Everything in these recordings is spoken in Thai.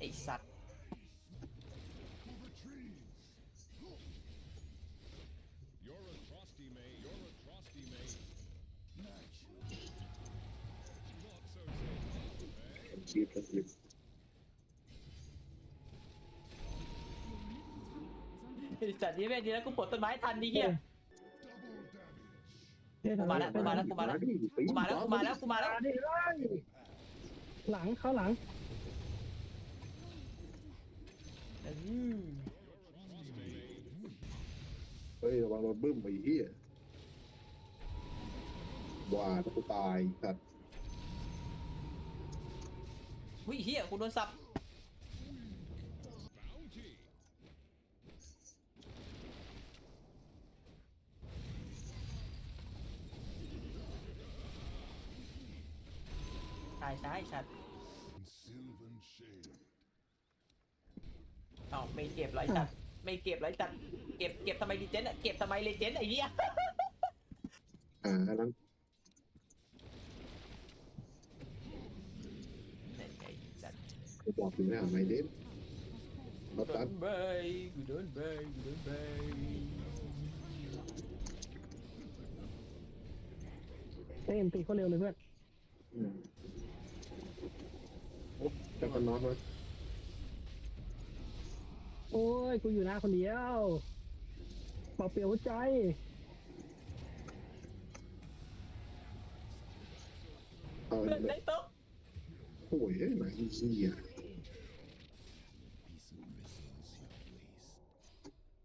ไอสัตว์ You're a trusty mate. You're a trusty mate. Not so so. ชีพกันลิไอสัตว์นี่แม่งดีแล้วกูปลดต้นไม้ทันดิเฮียเฮ้ยกูมาแล้วกูมาแล้วกูมาแล้ว กูมาแล้วกูมาแล้วกูมาแล้วมาดิเลยหลังเข้าหลัง อืม เฮ้ยระวังรถบึ้มไปเฮียว่ากูตายสัตว์วิเฮียกูโดนสับตายซ้ายสัตว์ เอ้าไม่เก็บไรสัตว์ไม่เก็บไรสัตว์เก็บเก็บทำไมดีเจนอะเก็บทำไมเลเจนไอ้เหี้ยอ่าอันนั้นนั่นไงสัตว์กูบอกอยู่นะไม่เล่นรถโดตัดนเบยกูโดนเบยกูโดนเบยเอ็มตีเขาเร็วเลยเพื่อนอืมโอ้จะกันนอนมั้ย โอ้ย กูอยู่หน้าคนเดียวเปล่าเปลี่ยวหัวใจ เอาเพื่อนได้โต๊ะโอ้ยเฮ้ยหมาอีเหี้ย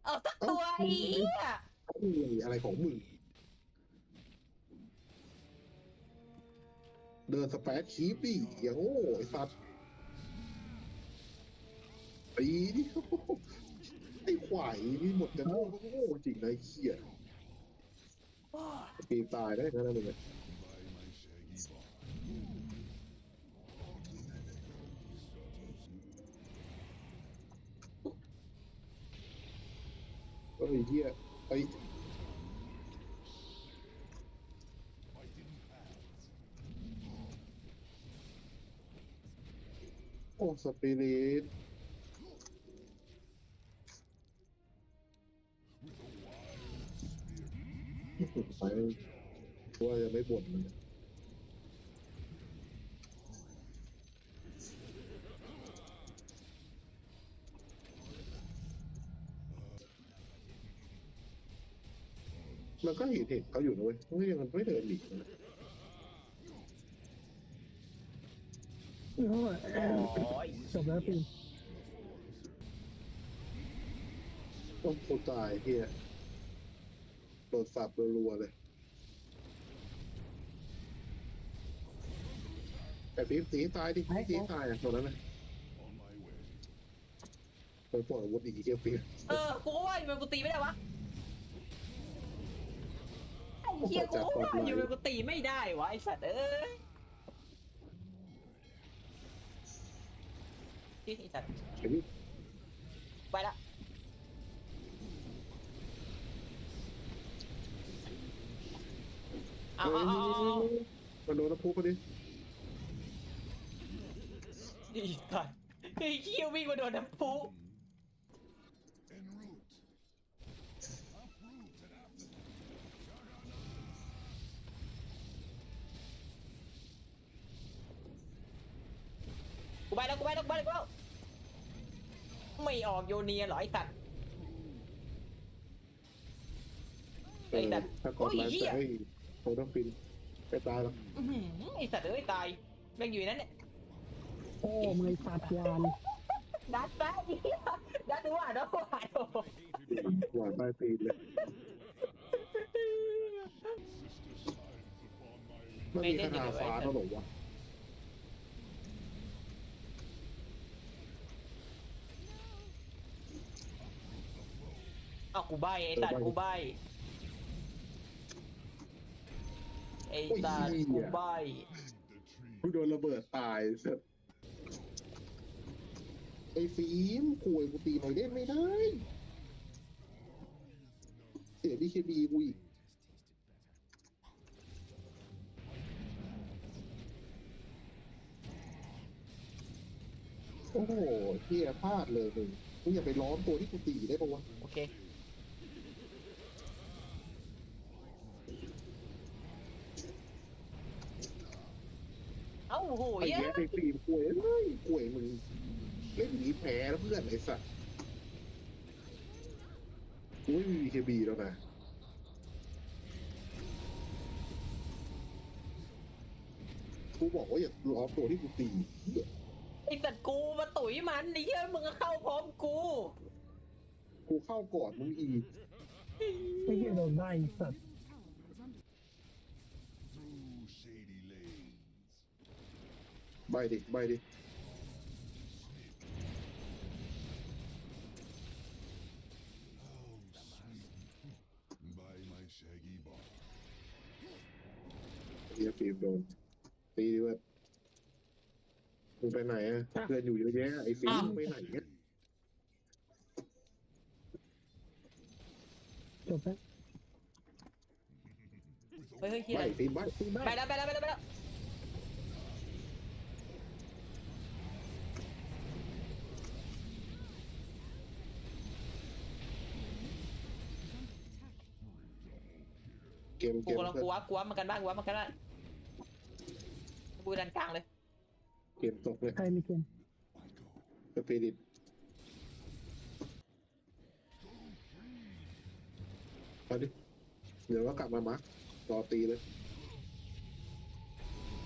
เอาสักตัวไอ้เหี้ยโอ้ยอะไรของมึง เดินสเปซคีปดิอย่างโง่ไอ้สัตว์ ปีดิไอ้ขวายนี่หมดกันโง่ก็โง่จริงนะไอ้เหี้ยปีตายได้ขนาดนั้นเลย By my shaggy bond. เอ้ยเหี้ยไอ้โอ้สปิริต ไปว่าจะไม่บ่นมันยมันก็เห็นเห็นเขาอยู่นะเว้ยไม่ยังไม่เดินหนีนะโอ้ยโอ้ยจบแล้วปีต้องโคตายเฮีย โดนสับรัวๆเลย แต่ปี๊บตีตายดิปี๊บตีตายอะตอนนั้นนะ On my way. ไปปล่อยอาวุธอีกเกียปี๊บเออ กูก็ว่าอยู่มันกูตีไม่ได้วะไอ้เหี้ยกูก็ว่าอยู่มันกูตีไม่ได้วะไอ้สัตว์เอ้ยไอ้สัตว์ไอ้นี่ไปละ เอาเอาเอาเอามันโดนน้ำพุพอดีดีก่อนไอ้เขี้ยววิ่งมาโดนน้ำพุ En route. Uproot and after. กูไปแล้วกูไปแล้วกูไปแล้วกูไปแล้วไม่ออกโยเนียเหรอไอ้สัตว์ เออถ้ากดไลน์จะให้ โคต้องฟินไปตายแล้วอื้อหือไอ้สัตว์เอ้ยตายแม่งอยู่ในนั้นเนี่ยโอ้มึงไอ้สัตว์ยานดัดไปดัดดูว่าดัดว่าโอ้โหหวานใต้ตีนเลย Sister signs upon my มันมีคาถาฟ้าแล้วเหรอวะเอากูใบไอ้สัตว์กูใบ อ้สัตว์กูใบ the tree. กูโดนระเบิดตายเสร็จไอ้ฟิล์มคุยกูตีหน่อยเล่นไม่ได้ เสียดีเคบีกูอีกโอ้โหเฮียพลาดเลยมึงมึงอย่าไปล้อมตัวที่กูตีได้ปะวะ โอเค เอ้าโหไอ้เหี้ยเหี้ยไอ้ฟิล์มกล้วยเฮ้ยกล้วยมึงเล่นอย่างนี้แพ้แล้วเพื่อนไอ้สัตว์กูไม่มีเคบีแล้วนะกูบอกว่าอย่าล้อมตัวที่กูตีเหี้ยไอ้สัตว์กูมาตุ๋ยมันไอ้เหี้ยมึงก็เข้าพร้อมกูกูเข้าก่อนมึงอีก ไม่เกี่ยวโดนได้ไอ้สัตว์ ใบดิใบดิ By my shaggy bark. เฮียฟิล์มโดนตีดิเว่ามึงไปไหนอะเพื่อนอยู่เยอะแยะไอ้ฟิล์มมึงไปไหนเนี่ยจบแล้วเฮ้ยเฮ้ยเหี้ยใบฟิล์มใบตีบ้าไปแล้วไปแล้วไปแล้วไปแล้ว เกมเกกูมกำลังกลัวกลัวมันกันบ้างกลัวมันกันบ้างกูดันกลางเลย เกมตกเลยใครมีเกมสปิริตเอาดิเดี๋ยวก็กลับมามาร์ครอตีเลย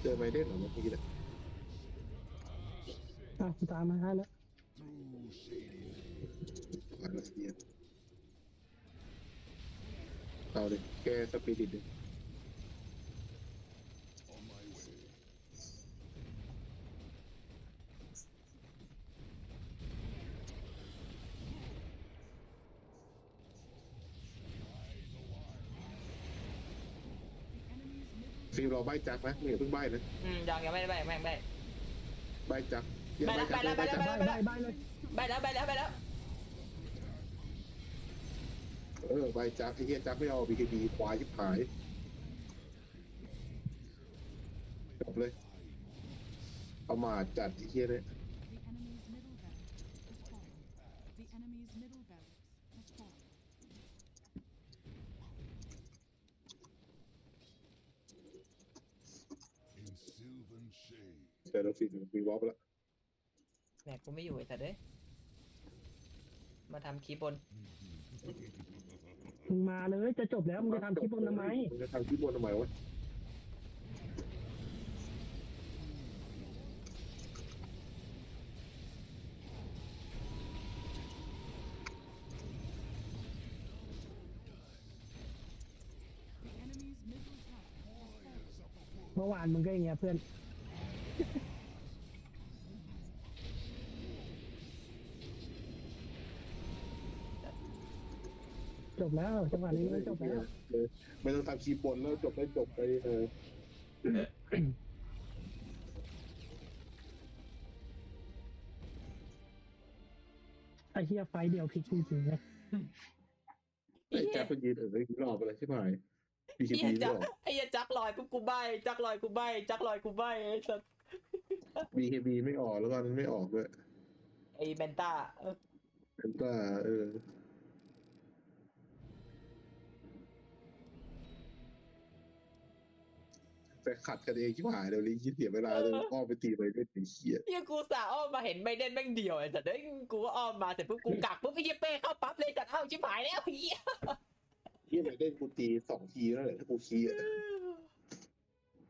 เจอไมเดนเหรอเมื่อกี้เนี่ยอะกูตามมาให้แล้ว Through shady lanes. ผ่านรัสเซีย เอาเลยแกสปิริตดิ On my way. ฟิลเราใบจักนะมึงอย่าเพิ่งใบนะอืมยังยังไม่ได้ไปแม่งไม่ใบจักอย่าใบใบแล้วจักใบอย่าแล้วใบใบจัก ใบใบเลยไปแล้วไปแล้วไปแล้ว เออใบจักไอ้เหี้ยจักไม่เอาบีเคบีควายชิบหายจบเลยเอามาจัดไอ้เหี้ยเนี่ย The enemy's middle barracks has fallen. The enemy's middle barracks has fallen. แต่เราฟิลมีวอลไปแล้วแหมกูไม่อยู่ไอ้สัตว์เอ้ยมาทำคลิปบนมึ งมาเลยจะจบแล้วมึงจะทำคลิปบนทำไมมึงจะทำคลิปบนทำไมวะ The enemy's middle tower has fallen. เมื่อวานมึงก็อย่างเงี้ยเพื่อน จบแล้วจังหวะนี้มันจบแล้วเออไม่ต้องทำคลิปบนแล้วจบได้จบไปเออไอ้เหี้ยไฟเดียวพลิกจริงๆเลยไอ้แจ๊บไปยืนเออไม่รอบอะไรใช่ไหมบีเคไอ้บีเหี้ยหจัรกอไอ้เหี้ยจักลอยปุ๊บกูใบจักลอยกูใบจักลอยกูใบไอ้สัตว์บีเคบีไม่ออกแล้วตอนนั้นไม่ออกด้วยไอ้เบนต้าเออเป็นว่าเออ แต่ขัดกันเองชิบหายเดี๋ยวนี้คิดเสียเวลาเลยอ้อมไปตีไปด้วยไอ้เหี้ยเหี้ยกูสาอ้อมมาเห็นไบเดนแม่งเดียวไอ้สัตว์เอ้ยกูก็อ้อมมาเสร็จปุ๊บกูกักปุ๊บไอ้เหี้ยเป้เข้าปั๊บเลยจัดเอ้าชิบหายแล้วเหี้ยเหี้ยไปเล่นกูตีสองทีแล้วแหละถ้ากูคีย์อะโ